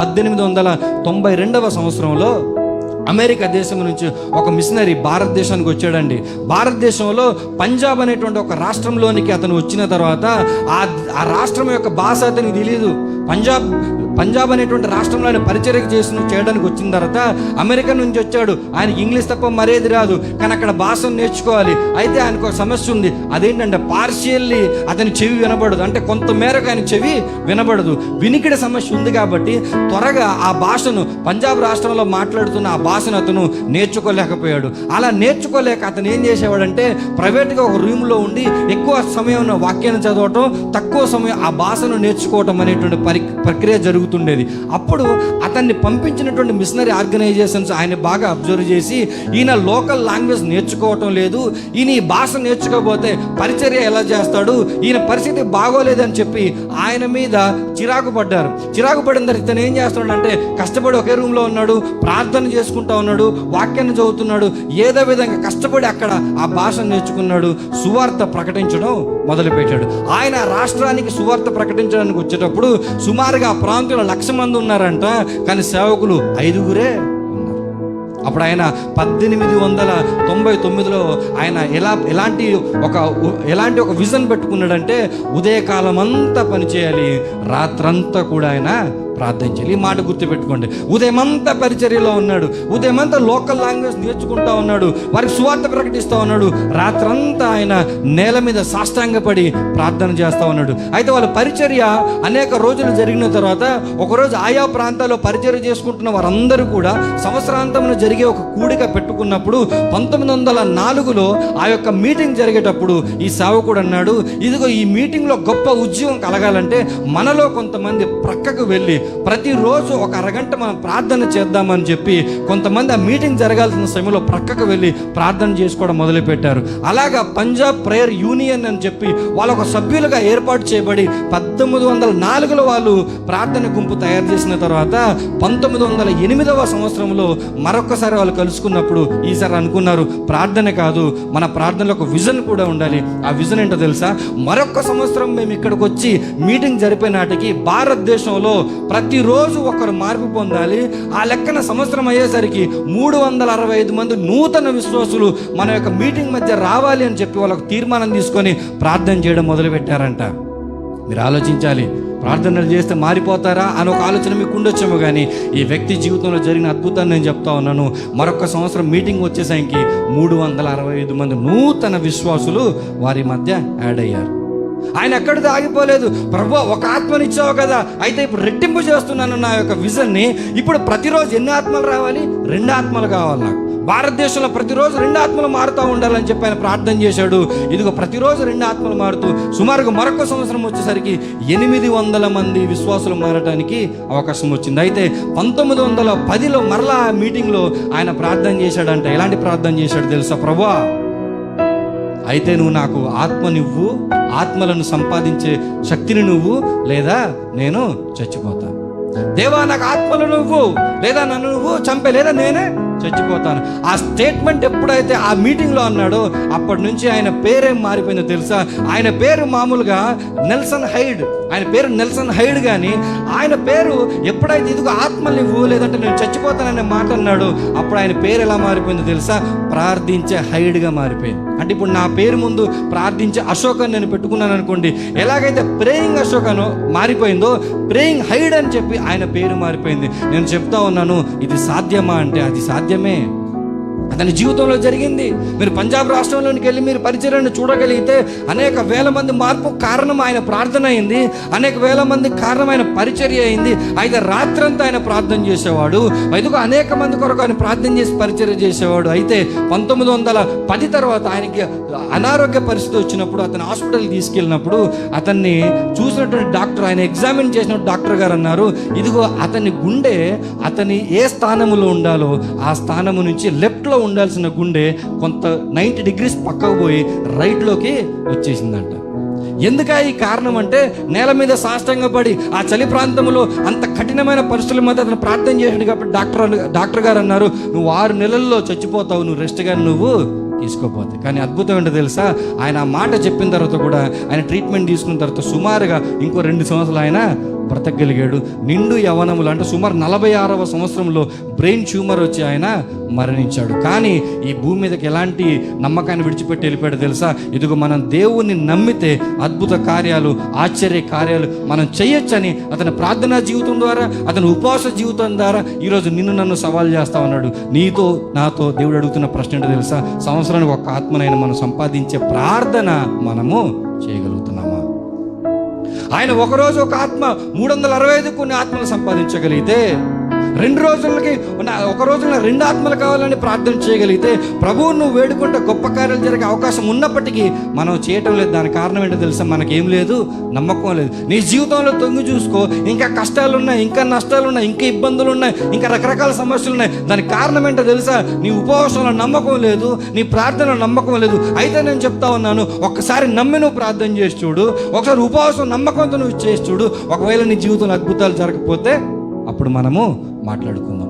పద్దెనిమిది వందల తొంభై రెండవ సంవత్సరంలో అమెరికా దేశం నుంచి ఒక మిషనరీ భారతదేశానికి వచ్చాడండి. భారతదేశంలో పంజాబ్ అనేటువంటి ఒక రాష్ట్రంలోనికి అతను వచ్చిన తర్వాత ఆ ఆ రాష్ట్రం యొక్క భాష అతనికి తెలియదు పంజాబ్ పంజాబ్ అనేటువంటి రాష్ట్రంలో ఆయన పరిచర్య చేసిన చేయడానికి వచ్చిన తర్వాత అమెరికా నుంచి వచ్చాడు. ఆయన ఇంగ్లీష్ తప్ప మరేది రాదు. కానీ అక్కడ భాషను నేర్చుకోవాలి. అయితే ఆయనకు ఒక సమస్య ఉంది. అదేంటంటే పార్షియల్లీ అతని చెవి వినబడదు. అంటే కొంత మేరకు ఆయన చెవి వినబడదు. వినికిడి సమస్య ఉంది కాబట్టి త్వరగా ఆ భాషను పంజాబ్ రాష్ట్రంలో మాట్లాడుతున్న ఆ భాషను అతను నేర్చుకోలేకపోయాడు. అలా నేర్చుకోలేక అతను ఏం చేసేవాడంటే ప్రైవేట్గా ఒక రూమ్లో ఉండి ఎక్కువ సమయం వాక్యాన్ని చదవటం తక్కువ సమయం ఆ భాషను నేర్చుకోవటం అనేటువంటి పరి ప్రక్రియ జరుగుతుండేది. అప్పుడు అతన్ని పంపించినటువంటి మిషనరీ ఆర్గనైజేషన్స్ ఆయన బాగా అబ్జర్వ్ చేసి ఈయన లోకల్ లాంగ్వేజ్ నేర్చుకోవటం లేదు ఈయన ఈ భాష నేర్చుకోకపోతే పరిచర్య ఎలా చేస్తాడు ఈయన పరిస్థితి బాగోలేదని చెప్పి ఆయన మీద చిరాకు పడ్డారు. చిరాకు పడిన తర్వాత ఇతను ఏం చేస్తున్నాడంటే కష్టపడి ఒకే రూమ్లో ఉన్నాడు ప్రార్థన చేసుకుంటా ఉన్నాడు వాక్యాన్ని చదువుతున్నాడు ఏదో విధంగా కష్టపడి అక్కడ ఆ భాషను నేర్చుకున్నాడు సువార్త ప్రకటించడం మొదలుపెట్టాడు. ఆయన రాష్ట్రానికి సువార్త ప్రకటించడానికి వచ్చేటప్పుడు సుమారుగా ఆ ప్రాంతంలో లక్ష మంది ఉన్నారంట కానీ సేవకులు ఐదుగురే. అప్పుడు ఆయన పద్దెనిమిది వందల తొంభై తొమ్మిదిలో ఆయన ఎలా ఎలాంటి ఒక ఎలాంటి ఒక విజన్ పెట్టుకున్నాడంటే ఉదయకాలం అంతా పనిచేయాలి రాత్రంతా కూడా ఆయన ప్రార్థన చేయాలి. ఈ మాట గుర్తుపెట్టుకోండి. ఉదయమంతా పరిచర్యలో ఉన్నాడు. ఉదయమంతా లోకల్ లాంగ్వేజ్ నేర్చుకుంటా ఉన్నాడు. వారికి సువార్త ప్రకటిస్తూ ఉన్నాడు. రాత్రంతా ఆయన నేల మీద సాష్టాంగపడి ప్రార్థన చేస్తూ ఉన్నాడు. అయితే వాళ్ళ పరిచర్య అనేక రోజులు జరిగిన తర్వాత ఒకరోజు ఆయా ప్రాంతాల్లో పరిచర్య చేసుకుంటున్న వారందరూ కూడా సంవత్సరాంతమున జరిగే ఒక కూడిక పెట్టుకున్నప్పుడు పంతొమ్మిది వందల నాలుగులో ఆ యొక్క మీటింగ్ జరిగేటప్పుడు ఈ సేవకుడు అన్నాడు ఇదిగో ఈ మీటింగ్లో గొప్ప ఉద్యోగం కలగాలంటే మనలో కొంతమంది ప్రక్కకు వెళ్ళి ప్రతిరోజు ఒక అరగంట మనం ప్రార్థన చేద్దామని చెప్పి కొంతమంది ఆ మీటింగ్ జరగాల్సిన సమయంలో ప్రక్కకు వెళ్ళి ప్రార్థన చేసుకోవడం మొదలుపెట్టారు. అలాగా పంజాబ్ ప్రేయర్ యూనియన్ అని చెప్పి వాళ్ళ ఒక సభ్యులుగా ఏర్పాటు చేయబడి పద్దెనిమిది వందల నాలుగులో వాళ్ళు ప్రార్థన గుంపు తయారు చేసిన తర్వాత పంతొమ్మిది వందల ఎనిమిదవ సంవత్సరంలో మరొకసారి వాళ్ళు కలుసుకున్నప్పుడు ఈసారి అనుకున్నారు ప్రార్థన కాదు మన ప్రార్థనలో ఒక విజన్ కూడా ఉండాలి. ఆ విజన్ ఏంటో తెలుసా? మరొక సంవత్సరం మేము ఇక్కడికి వచ్చి మీటింగ్ జరిపే నాటికి భారతదేశంలో ప్రతిరోజు ఒకరు మార్పు పొందాలి. ఆ లెక్కన సంవత్సరం అయ్యేసరికి మూడు వందల అరవై ఐదు మంది నూతన విశ్వాసులు మన యొక్క మీటింగ్ మధ్య రావాలి అని చెప్పి వాళ్ళకు తీర్మానం తీసుకొని ప్రార్థన చేయడం మొదలుపెట్టారంట. మీరు ఆలోచించాలి ప్రార్థనలు చేస్తే మారిపోతారా అని ఒక ఆలోచన మీకు ఉండొచ్చేమో కానీ ఈ వ్యక్తి జీవితంలో జరిగిన అద్భుతాన్ని నేను చెప్తా ఉన్నాను. మరొక సంవత్సరం మీటింగ్ వచ్చేసరికి మూడు వందల అరవై ఐదు మంది నూతన విశ్వాసులు వారి మధ్య యాడ్ అయ్యారు. ఆయన ఎక్కడితో ఆగిపోలేదు. ప్రభు ఒక ఆత్మనిచ్చావు కదా. అయితే ఇప్పుడు రెట్టింపు చేస్తున్నాను నా యొక్క విజన్ని. ఇప్పుడు ప్రతిరోజు ఎన్ని ఆత్మలు రావాలి? రెండు ఆత్మలు కావాలి నాకు. భారతదేశంలో ప్రతిరోజు రెండు ఆత్మలు మారుతూ ఉండాలని చెప్పి ఆయన ప్రార్థన చేశాడు. ఇదిగో ప్రతిరోజు రెండు ఆత్మలు మారుతూ సుమారుగా మరొక సంవత్సరం వచ్చేసరికి ఎనిమిది వందల మంది విశ్వాసులు మారడానికి అవకాశం వచ్చింది. అయితే పంతొమ్మిది వందల పదిలో మరలా మీటింగ్లో ఆయన ప్రార్థన చేశాడంట. ఎలాంటి ప్రార్థన చేశాడు తెలుసా ప్రభా? అయితే నువ్వు నాకు ఆత్మ నువ్వు ఆత్మలను సంపాదించే శక్తిని నువ్వు లేదా నేను చచ్చిపోతాను దేవా నాకు ఆత్మలు నువ్వు లేదా నన్ను నువ్వు చంపే లేదా నేనే చచ్చిపోతాను. ఆ స్టేట్మెంట్ ఎప్పుడైతే ఆ మీటింగ్లో అన్నాడో అప్పటి నుంచి ఆయన పేరేం మారిపోయిందో తెలుసా? ఆయన పేరు మామూలుగా నెల్సన్ హైడ్. ఆయన పేరు నెల్సన్ హైడ్ కానీ ఆయన పేరు ఎప్పుడైతే ఇదిగో ఆత్మల్ని నువ్వు లేదంటే నేను చచ్చిపోతాననే మాట అన్నాడు అప్పుడు ఆయన పేరు ఎలా మారిపోయిందో తెలుసా? ప్రార్థించే హైడ్గా మారిపోయింది. అంటే ఇప్పుడు నా పేరు ముందు ప్రార్థించే అశోక్ అని నేను పెట్టుకున్నాను అనుకోండి ఎలాగైతే ప్రేయింగ్ అశోక్ మారిపోయిందో ప్రేయింగ్ హైడ్ అని చెప్పి ఆయన పేరు మారిపోయింది. నేను చెప్తా ఉన్నాను ఇది సాధ్యమా అంటే అది సాధ్యం సాధ్యమే అతని జీవితంలో జరిగింది. మీరు పంజాబ్ రాష్ట్రంలోనికి వెళ్ళి మీరు పరిచయాన్ని చూడగలిగితే అనేక వేల మంది మార్పు కారణం ఆయన ప్రార్థన అయింది. అనేక వేల మంది కారణం ఆయన పరిచర్య అయింది. అయితే రాత్రంతా ఆయన ప్రార్థన చేసేవాడు. ఎందుకు అనేక మంది కొరకు ఆయన ప్రార్థన చేసి పరిచర్య చేసేవాడు. అయితే పంతొమ్మిది వందల పది తర్వాత ఆయనకి అనారోగ్య పరిస్థితి వచ్చినప్పుడు అతను హాస్పిటల్కి తీసుకెళ్ళినప్పుడు అతన్ని చూసినటువంటి డాక్టర్ ఆయన ఎగ్జామిన్ చేసిన డాక్టర్ గారు అన్నారు ఇదిగో అతని గుండె అతని ఏ స్థానములో ఉండాలో ఆ స్థానము నుంచి లెఫ్ట్లో ఉండాల్సిన గుండె కొంత నైంటీ డిగ్రీస్ పక్కకు పోయి రైట్లోకి వచ్చేసిందంట. ఎందుక ఈ కారణం అంటే నేల మీద సాష్టంగా పడి ఆ చలి ప్రాంతంలో అంత కఠినమైన పరిస్థితుల మధ్య అతను ప్రార్థన చేసాడు కాబట్టి డాక్టర్ డాక్టర్ గారు అన్నారు నువ్వు ఆరు నెలల్లో చచ్చిపోతావు నువ్వు రెస్ట్ నువ్వు తీసుకోపోతే కానీ అద్భుతం ఏంటో తెలుసా? ఆయన ఆ మాట చెప్పిన తర్వాత కూడా ఆయన ట్రీట్మెంట్ తీసుకున్న తర్వాత సుమారుగా ఇంకో రెండు సంవత్సరాలు ఆయన బ్రతకగలిగాడు. నిండు యవనములు అంటే సుమారు నలభై ఆరవ సంవత్సరంలో బ్రెయిన్ ట్యూమర్ వచ్చి ఆయన మరణించాడు. కానీ ఈ భూమి మీదకి ఎలాంటి నమ్మకాన్ని విడిచిపెట్టి వెళ్ళిపోయాడు తెలుసా? ఇదిగో మనం దేవుణ్ణి నమ్మితే అద్భుత కార్యాలు ఆశ్చర్య కార్యాలు మనం చేయొచ్చని అతని ప్రార్థనా జీవితం ద్వారా అతని ఉపవాస జీవితం ద్వారా ఈరోజు నిన్ను నన్ను సవాల్ చేస్తా ఉన్నాడు. నీతో నాతో దేవుడు అడుగుతున్న ప్రశ్న ఏంటో తెలుసా? సంవత్సరానికి ఒక ఆత్మనైనా మనం సంపాదించే ప్రార్థన మనము చేయగలం ఆయన ఒకరోజు ఒక ఆత్మ మూడు వందల అరవై ఐదు కొన్ని ఆత్మలు సంపాదించగలిగితే రెండు రోజులకి ఉన్న- ఒక రోజున రెండు ఆత్మలు కావాలని ప్రార్థన చేయగలిగితే ప్రభువు నువ్వు వేడుకుంటే గొప్ప కార్యాలు జరిగే అవకాశం ఉన్నప్పటికీ మనం చేయటం లేదు. దాని కారణం ఏంటో తెలుసా? మనకేం లేదు నమ్మకం లేదు. నీ జీవితంలో తొంగి చూసుకో. ఇంకా కష్టాలు ఉన్నాయి ఇంకా నష్టాలు ఉన్నాయి ఇంకా ఇబ్బందులు ఉన్నాయి ఇంకా రకరకాల సమస్యలు ఉన్నాయి దానికి కారణం ఏంటో తెలుసా? నీ ఉపవాసంలో నమ్మకం లేదు నీ ప్రార్థనలో నమ్మకం లేదు. అయితే నేను చెప్తా ఉన్నాను ఒక్కసారి నమ్మి నువ్వు ప్రార్థన చేసి చూడు. ఒకసారి ఉపవాసం నమ్మకంతో నువ్వు చేసి చూడు. ఒకవేళ నీ జీవితంలో అద్భుతాలు జరగకపోతే అప్పుడు మనము మాట్లాడుకుందాం.